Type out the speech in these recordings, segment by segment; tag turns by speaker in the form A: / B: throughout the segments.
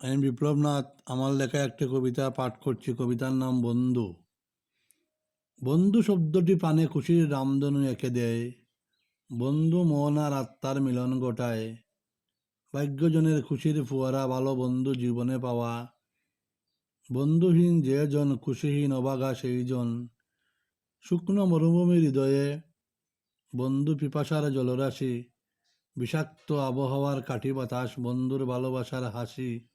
A: আমি বিপ্লবনাথ আমার লেখা একটি কবিতা পাঠ করছি। কবিতার নাম বন্ধু। বন্ধু শব্দটি প্রাণে খুশির রামধনু এঁকে দেয়। বন্ধু মন আর আত্মার মিলন ঘটায়। ভাগ্যজনের খুশির ফুয়ারা ভালো বন্ধু জীবনে পাওয়া। বন্ধুহীন যে জন, খুশিহীন অবাগা সেই জন। শুকনো মরুভূমি হৃদয়ে বন্ধু পিপাসার জলরাশি। বিষাক্ত আবহাওয়ার কাঠি বাতাস, বন্ধুর ভালোবাসার হাসি।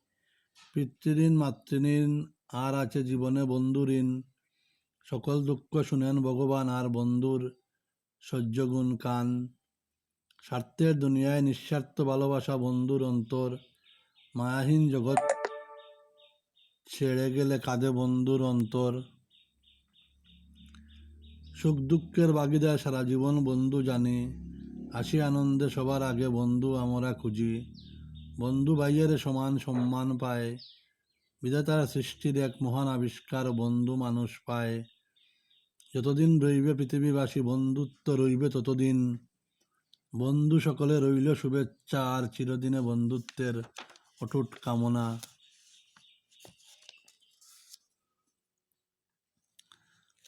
A: পিতৃঋণ, মাতৃঋণ, আর আছে জীবনে বন্ধুঋণ। সকল দুঃখ শুনেন ভগবান, আর বন্ধুর সহ্যগুণ কান। স্বার্থের দুনিয়ায় নিঃস্বার্থ ভালোবাসা বন্ধুর অন্তর। মায়াহীন জগৎ ছেড়ে গেলে কাঁদে বন্ধুর অন্তর। সুখ দুঃখের বাগিদার সারা জীবন বন্ধু জানি। হাসি আনন্দে সবার আগে বন্ধু আমরা খুঁজি। বন্ধু ভাইয়ের সমান সম্মান পায়, বিধাতার সৃষ্টির এক মহান আবিষ্কার বন্ধু মানুষ পায়। যতদিন রইবে পৃথিবীবাসী, বন্ধুত্ব রইবে ততদিন। বন্ধু সকলে রইল শুভেচ্ছা আর চিরদিনে বন্ধুত্বের অটুট কামনা।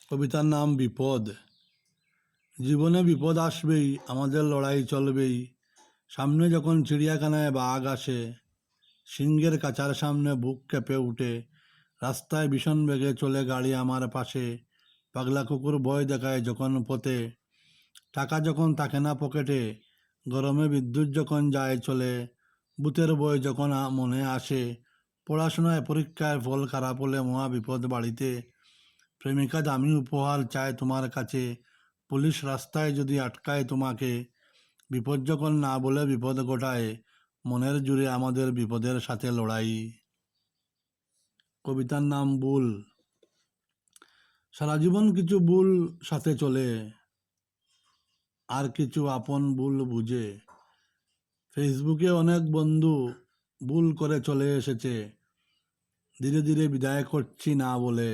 A: কবিতার নাম বিপদ। জীবনে বিপদ আসবেই, আমাদের লড়াই চলবেই। সামনে যখন চিড়িয়াখানায় বাঘ আসে, সিংহের কাছার সামনে বুক কেঁপে উঠে, রাস্তায় ভীষণ বেগে চলে গাড়ি আমার পাশে, পাগলা কুকুর ভয় দেখায় যখন পথে। টাকা যখন থাকে না পকেটে, গরমে বিদ্যুৎ যখন যায় চলে, ভূতের বই যখন মনে আসে, পড়াশোনায় পরীক্ষায় ফল খারাপ হলে মহা বিপদ বাড়িতে। প্রেমিকা দামি উপহার চায় তোমার কাছে, পুলিশ রাস্তায় যদি আটকায় তোমাকে বিপদ যখন না বলে বিপদ ঘটায়, মনের জুড়ে আমাদের বিপদের সাথে লড়াই। কবিতার নাম বুল সারা জীবন কিছু ভুল সাথে চলে, আর কিছু আপন ভুল বুঝে। ফেসবুকে অনেক বন্ধু ভুল করে চলে এসেছে, ধীরে ধীরে বিদায় করছি না বলে।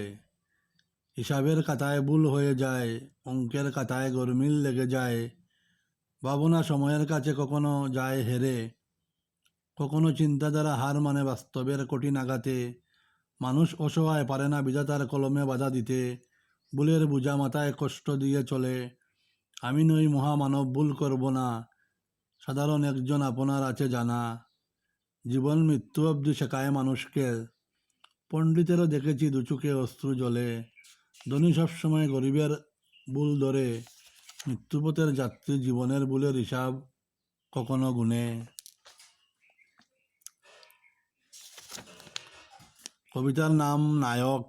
A: হিসাবের কাতায় ভুল হয়ে যায়, অঙ্কের কাতায় গরমিল লেগে যায় ভাবনা সময়ের কাছে কখনো যায় হেরে। কখনো চিন্তাধারা হার মানে বাস্তবের কঠিন আঘাতে। মানুষ অসহায়, পারে না বিধাতার কলমে বাধা দিতে। ভুলের বোঝা মাথায় কষ্ট দিয়ে চলে। আমি নই মহামানব, ভুল করব না। সাধারণ একজন আপনার আছে জানা। জীবন মৃত্যু অবধি শেখায় মানুষকে। পণ্ডিতেরও দেখেছি দুচুকে অশ্রু জলে ধনী সবসময় গরিবের ভুল ধরে। মৃত্যুপথের যাত্রী জীবনের ভুলের হিসাব কখনো গুনে কবিতার নাম নায়ক।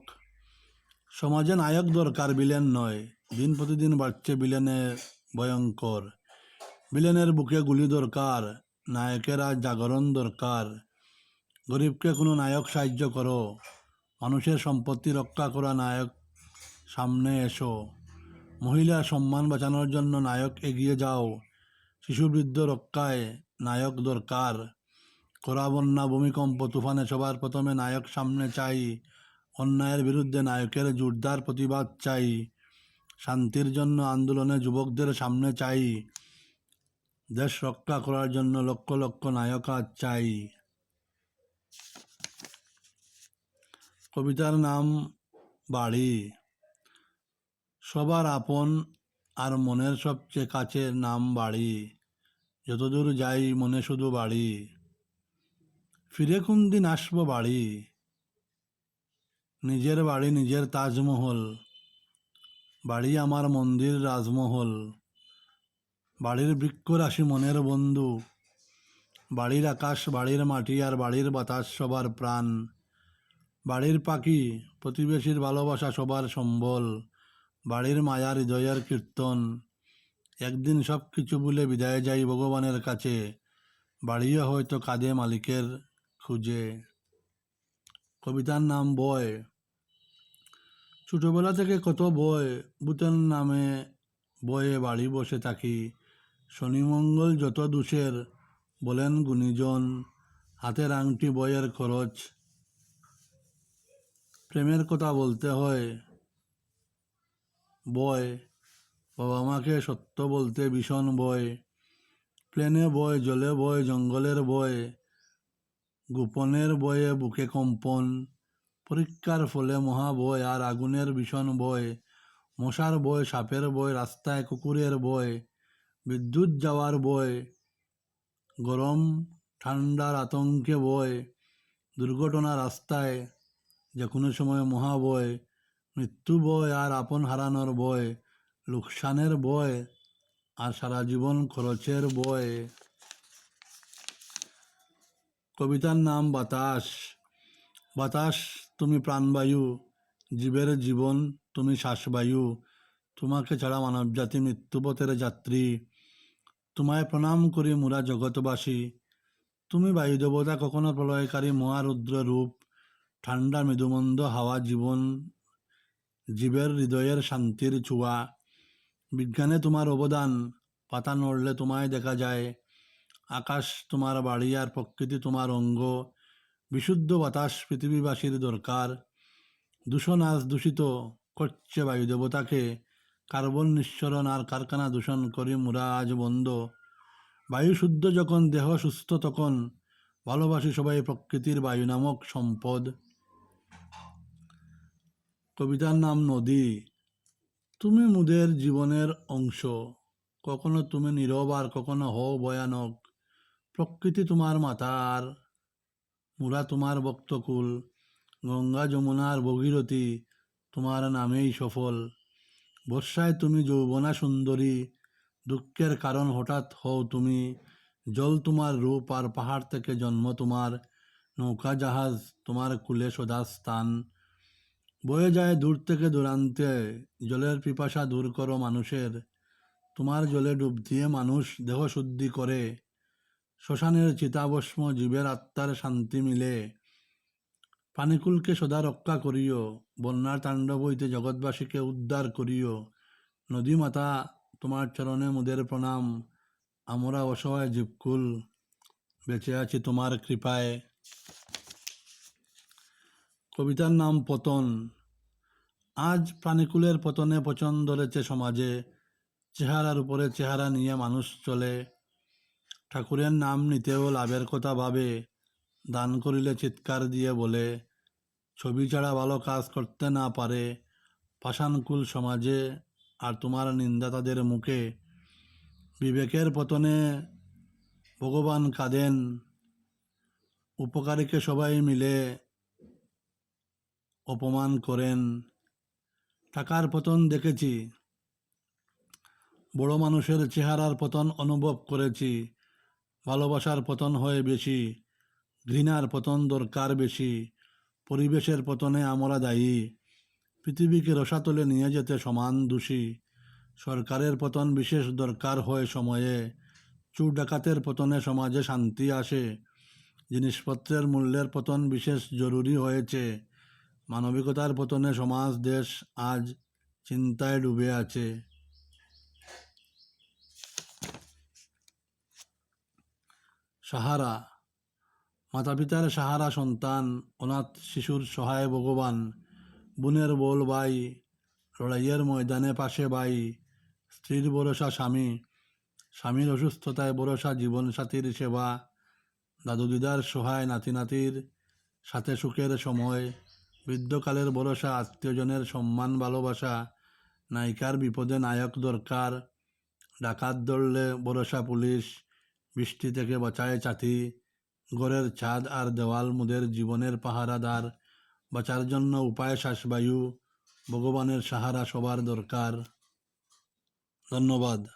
A: সমাজে নায়ক দরকার বিলেন নয়। দিন প্রতিদিন বাড়ছে বিলেনের ভয়ঙ্কর বিলেনের বুকে গুলি দরকার নায়কেরা জাগরণ দরকার গরিবকে কোনো নায়ক সাহায্য করো মানুষের সম্পত্তি রক্ষা করা নায়ক সামনে এসো মহিলা সম্মান বাঁচানোর জন্য নায়ক এগিয়ে যাও। শিশু বৃদ্ধ রক্ষায় নায়ক দরকার। করা বন্যা ভূমিকম্প তুফানে সবার প্রথমে নায়ক সামনে চাই। অন্যায়ের বিরুদ্ধে নায়কের জোরদার প্রতিবাদ চাই। শান্তির জন্য আন্দোলনে যুবকদের সামনে চাই। দেশ রক্ষা করার জন্য লক্ষ লক্ষ নায়ক আজ চাই। কবিতার নাম বাড়ি। সবার আপন আর মনের সবচেয়ে কাছের নাম বাড়ি। যতদূর যাই মনে শুধু বাড়ি। ফিরে কোন দিন আসব বাড়ি। নিজের বাড়ি, নিজের তাজমহল। বাড়ি আমার মন্দির, রাজমহল। বাড়ির বৃক্ষ রাশি মনের বন্ধু। বাড়ির আকাশ, বাড়ির মাটি আর বাড়ির বাতাস সবার প্রাণ। বাড়ির পাখি, প্রতিবেশীর ভালোবাসা সবার সম্বল। বাড়ির মায়া হৃদয়ের কীর্তন। একদিন সব কিছু বলে বিদায় যাই ভগবানের কাছে। বাড়িও হয়তো কাঁদে মালিকের খুঁজে। কবিতার নাম বয়। ছোটবেলা থেকে কত বয়, ভূতের নামে বয়ে বাড়ি বসে থাকি। শনিমঙ্গল যত দুষের, বলেন গুণীজন, হাতের আংটি বয়ের খরচ। প্রেমের কথা বলতে হয়। বয়। বাবা মাকে সত্য বলতে ভীষণ বয়। প্লেনে বয়, জলে বয়, জঙ্গলের বয়। গোপনের বয়ে বুকে কম্পন। পরীক্ষার ফলে মহা মহাবয় আর আগুনের ভীষণ বয়। মশার বয়, সাপের বয়, রাস্তায় কুকুরের বয়। বিদ্যুৎ যাওয়ার বয়। গরম, ঠান্ডার আতঙ্কে বয়। দুর্ঘটনা রাস্তায়, যে কোনো সময় মহাবয় মৃত্যু বয় আর আপন হারানোর বয়, লোকসানের বয় আর সারা জীবন খরচের বয়। কবিতার নাম বাতাস। বাতাস, তুমি প্রাণবায়ু। জীবের জীবন, তুমি শ্বাসবায়ু। তোমাকে ছাড়া মানবজাতি মৃত্যুপথের যাত্রী। তোমায় প্রণাম করি মোরা জগৎবাসী। তুমি বায়ু দেবতা কখনো প্রলয়কারী মহারুদ্র রূপ। ঠান্ডা, মৃদুমন্দ হাওয়া জীবন জীবের হৃদয়ের শান্তির ছোঁয়া। বিজ্ঞানে তোমার অবদান, পাতা নড়লে তোমায় দেখা যায়। আকাশ তোমার বাড়ি আর প্রকৃতি তোমার অঙ্গ। বিশুদ্ধ বাতাস পৃথিবীবাসীর দরকার। দূষণ আজ দূষিত করছে বায়ু দেবতাকে। কার্বন নিঃসরণ আর কারখানা দূষণ করি মুরা আজ বন্ধ। বায়ু শুদ্ধ যখন, দেহ সুস্থ তখন। ভালোবাসি সবাই প্রকৃতির বায়ু নামক সম্পদ। কবিতার নাম নদী। তুমি মুদের জীবনের অংশ। কখনো তুমি নীরব আর কখনো হও ভয়ানক। প্রকৃতি তোমার মাতার, মুরা তোমার বক্তকুল। গঙ্গা যমুনার ভগীরথী তোমার নামেই সফল। বর্ষায় তুমি যৌবনা সুন্দরী, দুঃখের কারণ হঠাৎ হও তুমি। জল তোমার রূপ আর পাহাড় থেকে জন্ম তোমার। নৌকা জাহাজ তোমার কুলে সদা স্থান। বয়ে যায় দূর থেকে দূরান্তে, জলের পিপাসা দূর করো মানুষের। তোমার জলে ডুব দিয়ে মানুষ দেহ শুদ্ধি করে। শ্মশানের চিতাবস্ম জীবের আত্মার শান্তি মিলে। পানিকুলকে সদা রক্ষা করিও, বন্যার তাণ্ডব হইতে জগৎবাসীকে উদ্ধার করিও। নদী মাতা তোমার চরণে মুদের প্রণাম, আমরা অসহায় জীবকুল, বেঁচে আছি তোমার কৃপায়। কবিতার নাম পতন। আজ প্রাণীকুলের পতনে পচন ধরেছে সমাজে। চেহারার উপরে চেহারা নিয়ে মানুষ চলে। ঠাকুরের নাম নিতেও লাভের কথা ভাবে। দান করিলে চিৎকার দিয়ে বলে। ছবি ছাড়া ভালো কাজ করতে না পারে। পাষাণকুল সমাজে আর তোমার নিন্দা তাদের মুখে। বিবেকের পতনে ভগবান কাঁদেন। উপকারীকে সবাই মিলে অপমান করেন। টাকার পতন দেখেছি। বড় মানুষের চেহারার পতন অনুভব করেছি। ভালোবাসার পতন হয় বেশি, ঘৃণার পতন দরকার বেশি, পরিবেশের পতনে আমরা দায়ী। পৃথিবীকে রসাতলে নিয়ে যেতে সমান দোষী। সরকারের পতন বিশেষ দরকার হয় সময়ে। চুর ডাকাতের পতনে সমাজে শান্তি আসে। জিনিসপত্রের মূল্যের পতন বিশেষ জরুরি হয়েছে। মানবিকতার পতনে সমাজ, দেশ আজ চিন্তায় ডুবে আছে। সাহারা মাতা পিতার সাহারা সন্তান, অনাথ শিশুর সহায় ভগবান, বোনের বল ভাই লড়াইয়ের ময়দানে পাশে ভাই স্ত্রীর ভরসা স্বামী, স্বামীর অসুস্থতায় ভরসা জীবনসাথীর সেবা দাদু দিদার সহায় নাতি নাতির সাথে সুখের সময় বৃদ্ধকালের ভরসা, আত্মীয়জনের সম্মান, ভালোবাসা, নায়িকার বিপদে নায়ক দরকার, ডাকাত ধরলে ভরসা পুলিশ, বৃষ্টি থেকে বাঁচায় চাতি ঘরের ছাদ আর দেওয়াল মুদের জীবনের পাহারাদার, বাঁচার জন্য উপায় শ্বাসবায়ু, ভগবানের সাহারা সবার দরকার। ধন্যবাদ।